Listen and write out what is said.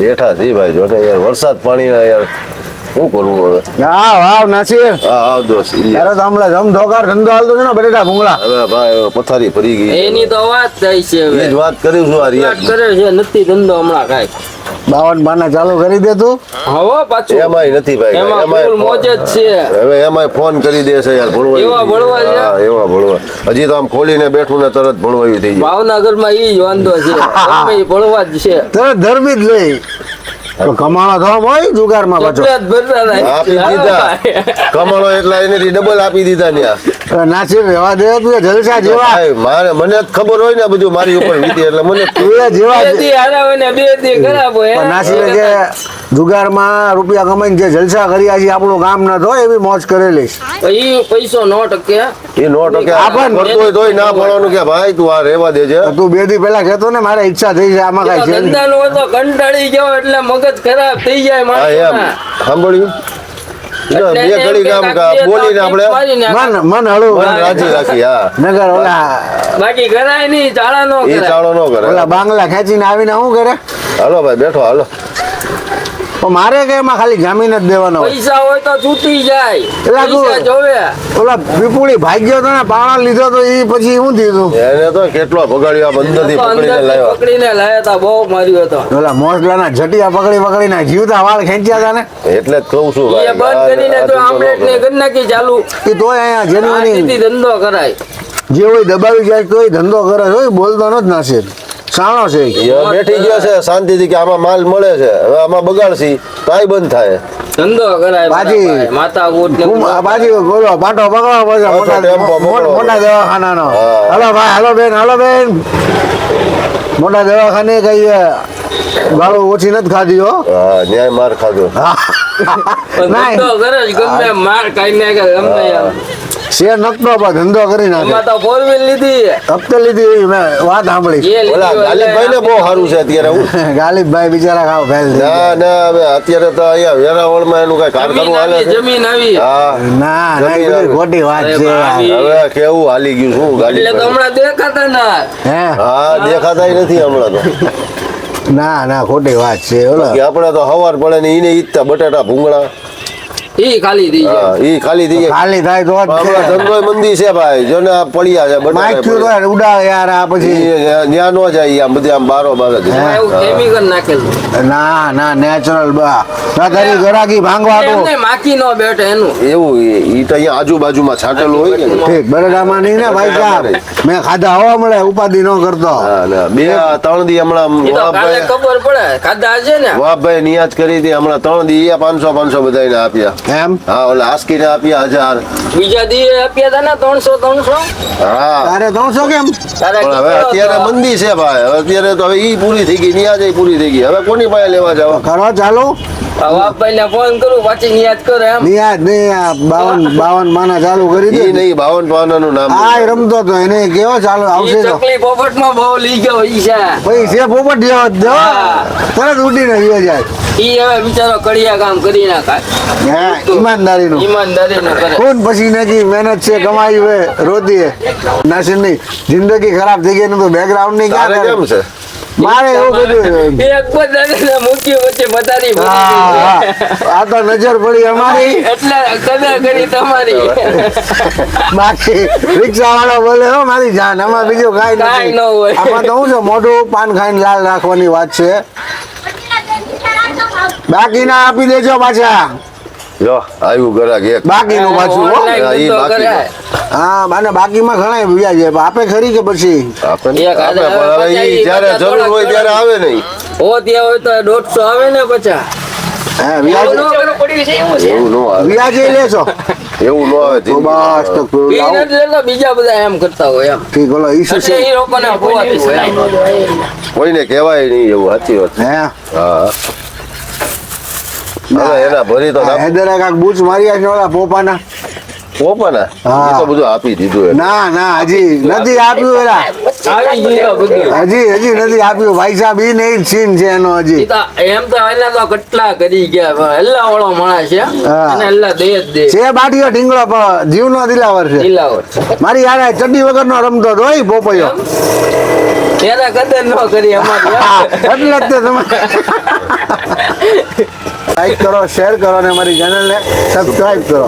બેઠા છી ભાઈ. જોડે યાર વરસાદ પાણી યાર. શું કરવું હવે? હા વાવ નાસિર. હા આવ દોસ્ત ત્યારે તો હમણાં જમ ધોકાર ધંધો હાલતો છે ને બટેટા ભૂંગળા. હવે ભાઈ પથારી ફરી ગઈ એની તો વાત થઈ છે હવે. જ વાત કરી છું આ વાત રિયા કરે છે નથી ધંધો હમણાં કાઈ. બાવન બાના ચાલુ કરી દે તું. હવે પાછું. એમાંય નથી ભાઈ એમાં એમાંય મોજ જ છે. હવે એમાંય ફોન કરી દે છે યાર ભણવા એવા ભણવા છે? હા એવા ભણવા. હજી તો આમ ખોલીને બેઠું ને તરત ભણવાયું થઈ જાય. ભાવનગરમાં ઈ જ વાંધો છે. ભણવા જ છે. તરત ધર્મી જ લઈ. તો કમાણો થવા હોય જુગારમાં પાછો ચોપડા જ ભરતા થાય. આપી દીધા. કમાણો એટલા એને ડબલ આપી દીધા ન્યા. હવે વ્યવહાર રહેવા દે તું જલસા જેવા મારે મને જ ખબર હોય ને બધું મારી ઉપર વીતી એટલે મને તું એ જેવા બે દી હારા ને બે દી ખરાબ હોય નાસી કે જુગારમાં રૂપિયા કમાઈને જે જલસા કર્યા છે આપણું કામ ન થાય એવી મોજ કરેલી છે. ઈ પૈસો નો ટકે એ નો ટકે. આપણ કરતો હોય તોય ના પડવાનું કે ભાઈ તું આ રહેવા દેજે. તું બે દી પેલા કહેતો ને મારે ઈચ્છા થઈ છે આમાં કઈ છે. ધંધા નો તો કંટાળી ગયો એટલે મગજ ખરાબ થઈ જાય માણસોના. સાંભળ્યું? બે ઘડી કામ બોલીને આપણે મન મન હળું રાજી રાખી હા. નગર ઓલા બાકી કરાય નહીં ચાળા નો એ ચાળો ન કરે. ઓલા બાંગલા ખેંચીને આવીને શું કરે? હાલો ભાઈ બેઠો હાલો. મારે કે એમાં ખાલી જામીન જ દેવાનો હોય. પૈસા હોય તો છૂટી જાય. તું- પૈસા જોવે. ઓલા પીપુડી ભાગ્યો તો ને પાણા લીધો તો એ પછી શું દીધું એને તો કેટલો ભગાડ્યો આ બંદરથી તો પકડીને લાવ્યો પકડીને લાયા તા બહુ માર્યો હતો. ઓલા મોસલાના જટિયા પકડી પકડીને જીવતા વાળ ખેંચ્યા હતા ને. એટલે જ કહું છું એ ભાઈ બંધ કરીને તો આમલેટ ને ગન્નાકી ચાલુ. એ તોય અહીંયા જેનવાની ધંધો કરાય. જે હોય દબાવી જાય તોય ધંધો કરે. હોય બોલતો નથી જ નાસે સાણો છે. બેઠી ગયો છે શાંતિથી કે આમાં માલ મળે છે. હવે આમાં બગાડશી તો બંધ થાય. ધંધો કરાય બાજી. માતા ગોટ બાજી બોલો પાટો પકડો પછી મોટા દવાખાનાનો. હલો ભાઈ હાલો બેન હાલો બેન. મોટા દવાખાને કઈ ગાળો ઓછી નથી ખાધી હો. ન્યાય માર ખાધો. ના કરે ગમે એમ માર ખાઈ નાખે ગમે શેર નકતો પણ ધંધો કરી નાખે. તો ફોર વ્હીલ લીધી. હપ્તે લીધી મેં વાત સાંભળી. ઓલા ગાલિબભાઈ ને બહુ સારું છે અત્યારે હું ગાલિબભાઈ બિચારા ખાવ ફેલ ના ના હવે અત્યારે તો અહીંયા વેરાવળમાં એનું કઈ કારખાનું હાલે છે. જમીન આવી. હા. ના ના. ખોટી વાત છે હવે કેવું હાલી ગયું શું એટલે તો હમણાં દેખાતા ના. હે? હા દેખાતાય નથી હમણાં તો. ના ના ખોટી વાત છે ઓલા. આપણે તો હવાર પડે ને એને ઈજતા બટાટા ભૂંગળા. ઈ ખાલી થઈ જાય ઈ ખાલી થઈ ગયા. ખાલી થાય તો જ ધંધોય મંદી છે ભાઈ. જો ને પડ્યા છે બટાટા માખ્યું તો ઉડાવે યાર આ પછી. ત્યાં નો જાય આમ બધી આમ બારો બાર જ. કેમિકલ નાખેલું. ના ના નેચરલ બા. ના તારી ગરાકી ભાંગવા તો. માખી નો બેઠે એનું. એવું ઈ- ઈ તો અહીંયા આજુબાજુમાં છાંટેલું હોય કે ને. ઠીક બરડામાં નહીં ને ભાઈ સાહેબ? મેં ખાધા હવા મળે ઉપાધિ ન કરતો. બે ત્રણ દી હમણાં ખબર પડે ખાધા છે ને. વાપભાઈ નિયાજ કરી હતી હમણાં ત્રણ દી પાંચસો પાંચસો બધાને આપ્યા. એમ? હા ઓલા આસ્કીને આપ્યા હજાર. બીજા દી આપ્યા હતા ને ત્રણસો ત્રણસો? હા. તારે ત્રણસો કેમ? પણ હવે અત્યારે મંદી છે ભાઈ. હવે અત્યારે તો હવે ઈ પૂરી થઈ ગઈ નિયાજ પૂરી થઈ ગઈ. હવે કોની પાસે લેવા જાવ? કરવા ચાલો. ફોન કરું પાછી નિયાદ કરે એમ. નિયાજ નહીં બાવન બાવન માના ચાલુ કરી દે નહીં બાવન પાનાનું નામ રમતો તો એને કેવો ચાલુ આવશે ચકલી પોપટમાં બહુ લઈ ગયો ઈ છે. ભાઈ છે પોપટ જેવો તરત ઉડીને વિયો જાય. ઈ હવે બિચારો કડિયા કામ કરી નાખાય હા ઈમાનદારીનું. ઈમાનદારી નું કરે. ખૂન પસીને કી મહેનત છે કમાઈ હોય રોતી નાસિરની જિંદગી ખરાબ થઈ ગઈ તો બેકગ્રાઉન્ડની ક્યાં કેમ છે? મારે એવું બધું એક બધાને મૂકી વચ્ચે બધાની હા, હા. આ તો નજર પડી અમારી. એટલે કદર કરી તમારી? બાકી રિક્ષા વાળો બોલે હો મારી જાન આમાં બીજું કાંઈ કાંઈ નથી ન હોય. આમાં તો હું છે મોઢું પાન ખાઈને લાલ રાખવાની વાત છે. બાકીના આપી દેજો પાછા. જો આવ્યું ગરાક એક. બાકીનું પાછું હો. માને બાકી. હા મને બાકીમાં ઘણા વ્યાજ છે. આપે ખરી કે પછી? આપે પણ હવે ઈ જ્યારે જરૂર હોય ત્યારે આવે નહીં. હો ત્યાં હોય તો દોઢસો આવે ને પચાસ. હા વ્યાજ એવું ન આવે. વ્યાજ એવું ન આવે તો બસ તો કોઈ ઈ લાવો. નથી લેતો, બીજા બધા એમ કરતા હોય એમ. ઠીક ઓલો ઈસુ એટલે છે? ઈ લોકોને અપવાદ હોય. એમ. કોઈને કહેવાય નહીં એવું સાચી વાત. હે? હા. હવે એના ભરી તો નાખ- કાક બૂચ માર્યા છે ઓલા પોપાના. પોપાના. એ તો બધું આપી દીધું ના ના હજી નથી આપ્યું એલા. આવી ગયું બધું. હજી હજી નથી આપ્યું. ભાઈ સાહેબ ઈ નહીં સીન છે એનો હજી. એમ તો એના તો કેટલા કરી ગયા. પણ હલ્લા વાળો માણસ છે. અને હલ્લા દે જ દે. છે બાટીઓ ઢીંગલો જીવનો દિલાવર છે. દિલાવર મારી યાર ચડ્ડી વગરનો રમતો હતો હોય પોપૈયો. એના કદર ન કરી અમારે એટલે જ તમે લાઈક કરો શેર કરો અને અમારી ચેનલને સબસ્ક્રાઈબ કરો.